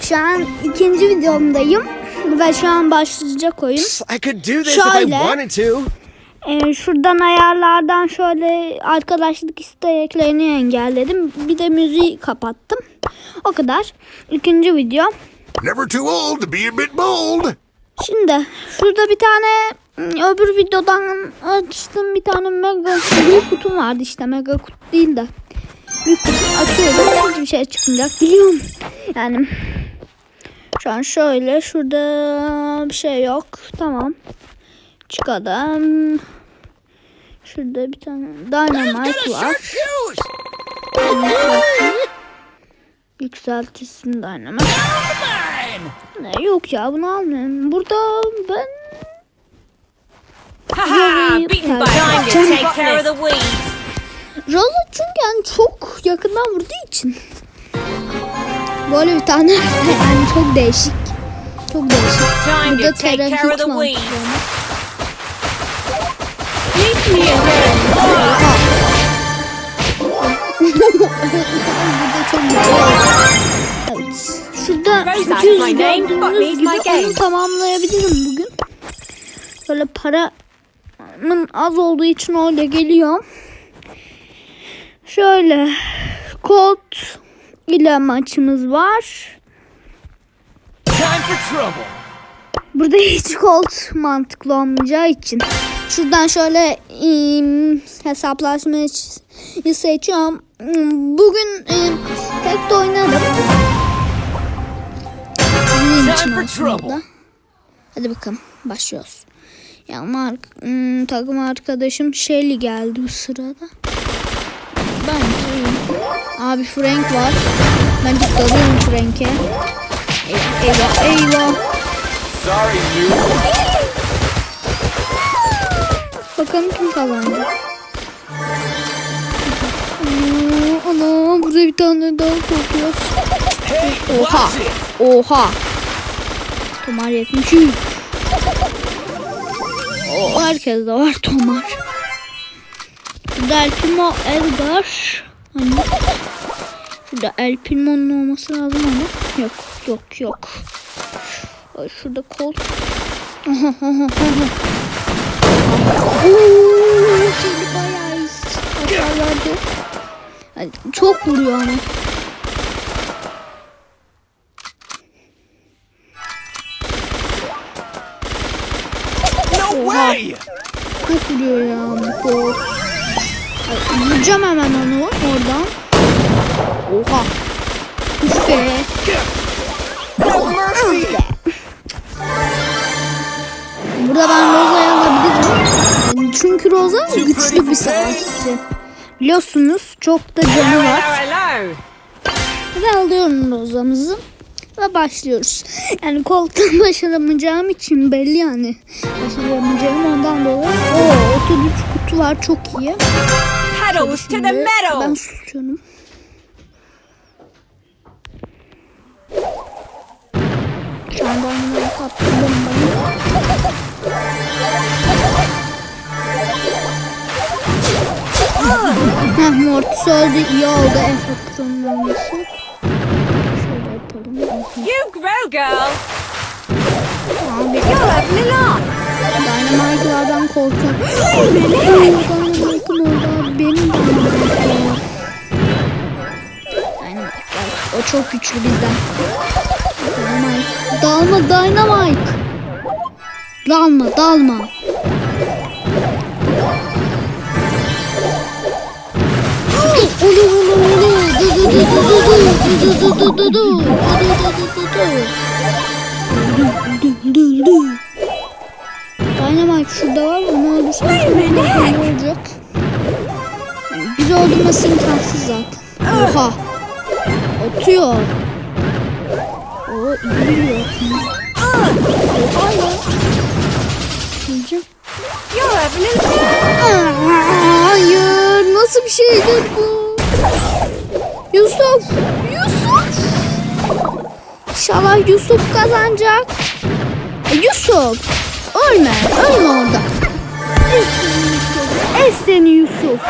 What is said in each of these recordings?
Şu an ikinci videomdayım ve şu an başlayacak oyun. I could do this if I Şöyle. wanted to. Ee, şuradan ayarlardan şöyle arkadaşlık isteklerini engelledim. Bir de müziği kapattım. O kadar. İkinci video. Never too old to be a bit bold. Şimdi şurada bir tane ım, öbür videodan açtığım bir tane mega kutum vardı işte mega kutu değil de büyük kutu açıyorum hiçbir şey çıkmayacak. Biliyorum. Yani şu an şöyle şurada bir şey yok. Tamam. Çıkalım. Şurada bir tane dynamite var. yükseltilsin dynamite. Ne yok ya bunu almıyorum burada ben Haha, Really? beaten by time to take care of the weeds. Rolla çünkü yani çok yakından vurduğu için. Böyle bir tane yani çok değişik. Çok değişik. Burada the mantıklı. Burada çok güzel. Evet. Şurada Rosa is 200 my name, but gördüğünüz gibi onu tamamlayabilirim bugün. Böyle paramın az olduğu için öyle geliyor. Şöyle kod ile maçımız var. Burada hiç kolt mantıklı olmayacağı için. Şuradan şöyle im, hesaplaşmayı seçiyorum. Bugün im, tek de burada. Hadi bakalım başlıyoruz. Ya mark, hmm, takım arkadaşım Shelly geldi bu sırada. Ben. Abi Frank var. Bence dalıyorum Frank'e. Eyvah eyvah eyvah. Bakalım kim kazandı. Ana, burada bir tane daha kokuyor. Hey, Oha. Oha. Tomar 73. O herkes de var Tomar. Burada Primo Edgar. Hani Şurada El Primo'nun olması lazım ama yok yok yok. Ay, Şurada kol. Şimdi bayağı. Yani çok vuruyor ama. Way. Çok vuruyor ya. Ay, Vuracağım hemen onu oradan. Oha. Mercy. Burada ben Roza'yı alabilirim. Çünkü Roza güçlü bir savaşçı. Biliyorsunuz çok da canı var. Ve alıyorum Roza'mızı. Ve başlıyoruz. Yani koltuğu başaramayacağım için belli yani. Başaramayacağım ondan dolayı. Oo 33 kutu var çok iyi. Pedals to the Şimdi Ben susuyorum. Şu anda önüme kaptı bombayı. Heh Mortis öldü. İyi oldu Efekron'un ölmesi. Şöyle yapalım. You grow, girl. Abi You're having a laugh. Dynamite'lardan korkuyorum. Dynamite'ın orada abi benim Dynamite'ım var. Dynamite gel. O çok güçlü bizden. Dynamite. Dalma Dynamite. Dalma dalma. Ulu ulu ulu. Du du du du du du. Du du du du du. Du du du du du. Dynamite şurada var onu öldürsem ne olacak? Yani biz öldürmesi imkansız zaten. Oha. Atıyor. O iyi biliyor. Oha ya. Hayır nasıl bir şeydir bu? Yusuf. Yusuf. İnşallah Yusuf kazanacak. Yusuf. Ölme. Ölme orada. Es seni Yusuf.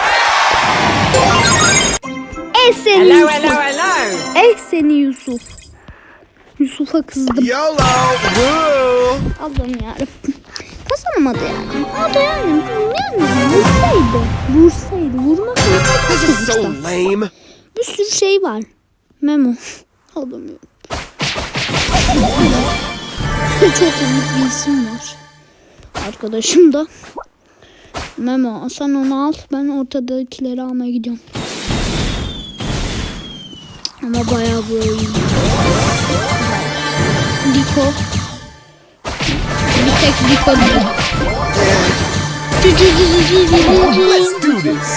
Es seni Yusuf. hello, hello. Es seni Yusuf. Yusuf'a kızdım. YOLO! Allah'ım yarabbim. Kazanamadı yani. O da yani. Yani vursaydı. Vursaydı. Vurmak is so lame. Bir sürü şey var. Memo. Alamıyorum. Çok komik bir isim var. Arkadaşım da. Memo sen onu al. Ben ortadakileri almaya gidiyorum. Ama bayağı bu oyun. Diko. Bir tek cü cü. Let's do this.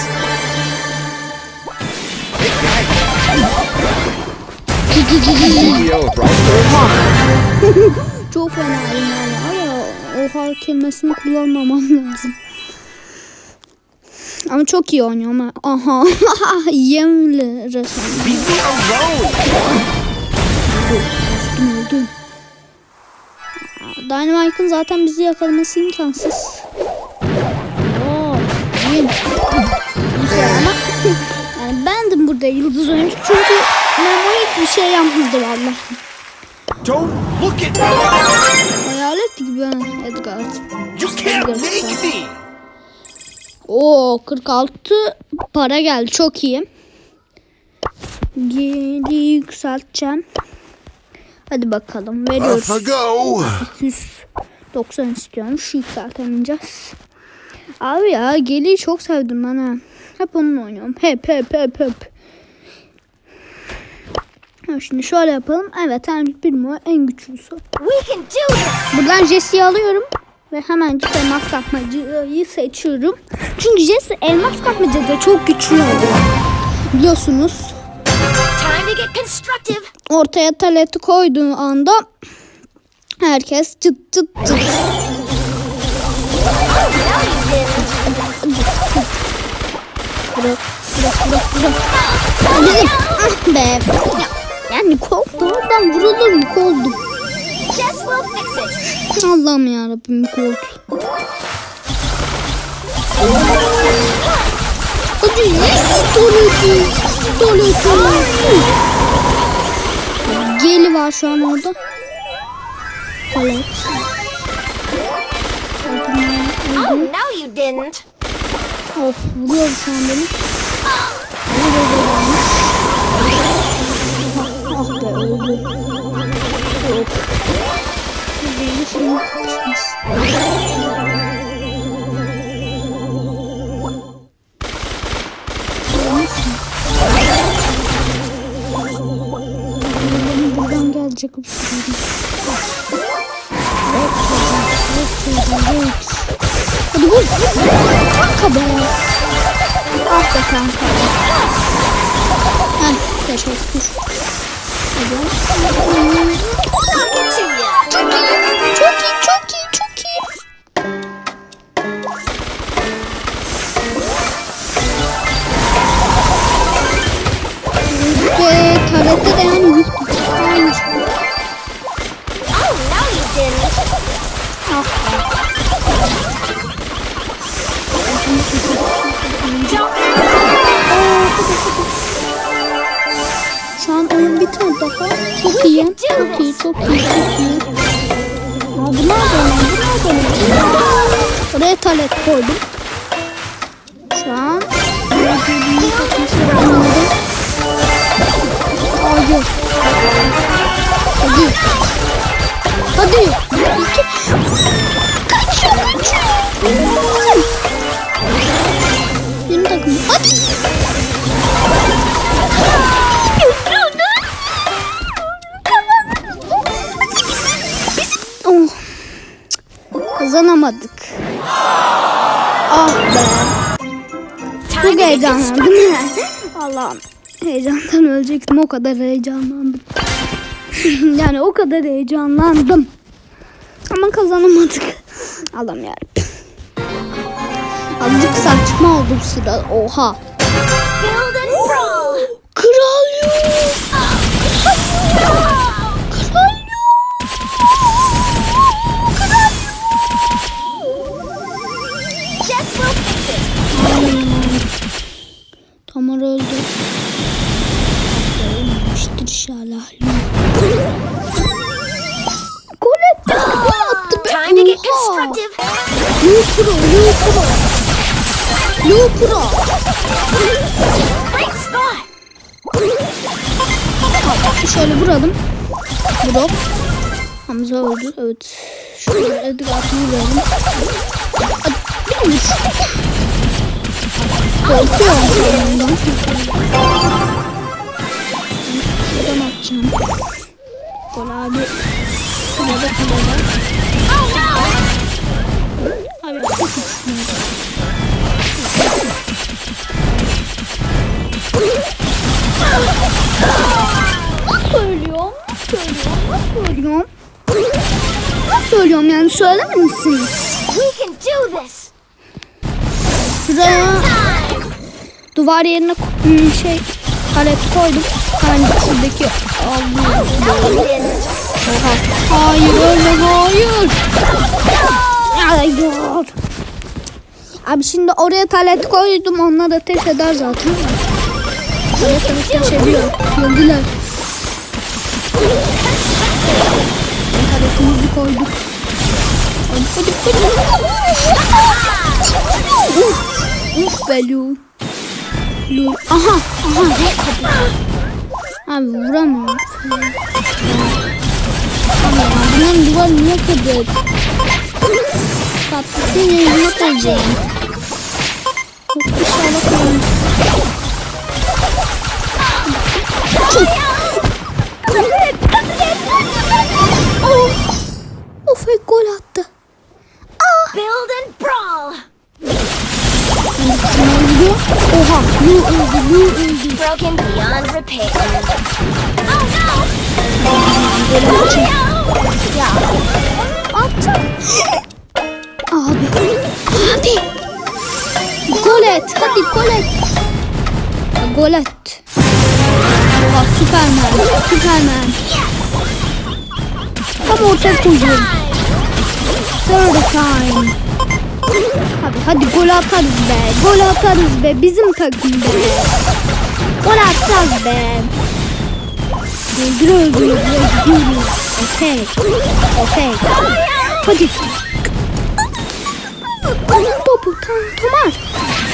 Çok fena yani. ya. Oha kelimesini kullanmamam lazım. Ama çok iyi oynuyorum. ha. Aha. Yemli resmen. Alone. Öldüm Dynamite'ın zaten bizi yakalaması imkansız. Oo. Güzel ama yani bendim burada yıldız oyuncu çünkü Memo hiçbir şey yapmadı valla. Don't look at me. Hayalet gibi ben Edgar. You can't make me. Oo 46 para geldi çok iyi. Geri yükselteceğim. Hadi bakalım veriyoruz. Off I go. 290 istiyorum. Şu yükseltemeyeceğiz. Abi ya Geli'yi çok sevdim ben ha. Hep onunla oynuyorum. Hep hep hep hep. Ha, Şimdi şöyle yapalım. Evet en bir mu en güçlüsü. We can do this. Buradan Jesse'yi alıyorum. Ve hemen elmas kapmacıyı seçiyorum. Çünkü Jesse elmas kapmacada çok güçlü oluyor. Biliyorsunuz. Ortaya taleti koyduğu anda herkes çıt çıt çıt. Bırak, bırak, bırak, bırak. Ah be. Ya, yani Colt oradan vurulur mu Colt'um? Jess will fix it. Allah'ım yarabbim Colt. Hadi yes tuvaleti. Tuvaleti. Geli var şu an orada. Tuvalet. Oh, no, you didn't. Of vuruyor şu an beni. Ah be öldü. Yok. Beni şimdi kaçmış. Benim Yok çocuğum, yok çocuğum, yok. Hadi vur. Kanka be. Ah be kanka. Heh teşekkür. Hadi. Çok iyi, çok iyi, çok iyi, çok iyi. Ve tarette de yani Çok iyi. Çok iyi, çok iyi, çok iyi. Aa, bu nerede lan? Bu nerede lan? Oraya talet koydum. Şu an. Hayır. Hadi. Hadi. İki. Heyecanlandım. Allah'ım. Heyecandan ölecektim. O kadar heyecanlandım. yani o kadar heyecanlandım. Ama kazanamadık. Allah'ım yarabbim. Azıcık saçma oldu bu sıra. Oha. Tamar öldü. Ölmemiştir inşallah. Gol attı. Gol attı be. Time to get Oha. constructive. Lu Pro, Lu Pro. Lu Pro. Great spot. Şöyle vuralım. Blok. Hamza öldü. Evet. Şöyle vuralım. Hadi bir vuruş. Korkuyorum ondan. Şuradan atacağım. Gol abi. Oh no! Abi çok. Nasıl söylüyorum? Nasıl söylüyorum? Nasıl söylüyorum? Nasıl söylüyorum yani söyler misiniz? We can do this. Time. Duvar yerine hmm, şey palet koydum. Hani şuradaki aldım. Hayır öyle hayır. Hayır. Abi şimdi oraya talet koydum. Onlar ateş eder zaten. Talet ateş ediyor. Gördüler. Taletimizi koyduk. Uf be Lu. Lu. Aha. Aha. Abi vuramıyorum. Bunun duvar niye kırdı? Tatlı yüzüne koyacağım. İnşallah koyarım. Oh! Abi. Abi. Gol et. Hadi gol et. Ya, Gol et. Oha Süpermen. Süpermen. Tam ortaya koyuyorum. Third time. Abi hadi gol atarız be. Gol atarız be. Bizim takım be. Gol atacağız be. Öldür öldür öldür. Okey. Okey. Hadi. Alın topu. Tam, tamam.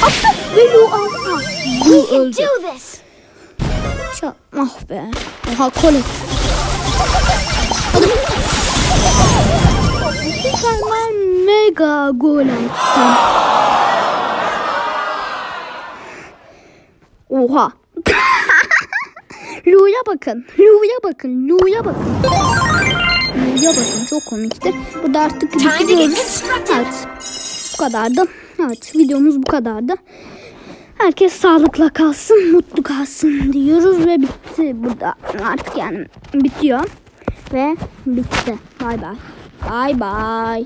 Attı. Ve Lu aldı. Lu öldü. Do this. Şa ah be. Oha kol et. Hadi. Süperman mega gol attı. Oha. Lu'ya bakın. Lu'ya bakın. Lu'ya bakın. Lu'ya bakın. Çok komikti. Artık Time to get bitiriyoruz. Evet. Bu kadardı. Evet. Videomuz bu kadardı. Herkes sağlıkla kalsın, mutlu kalsın diyoruz ve bitti burada. Artık yani bitiyor ve bitti. Bay bay. Bay bay.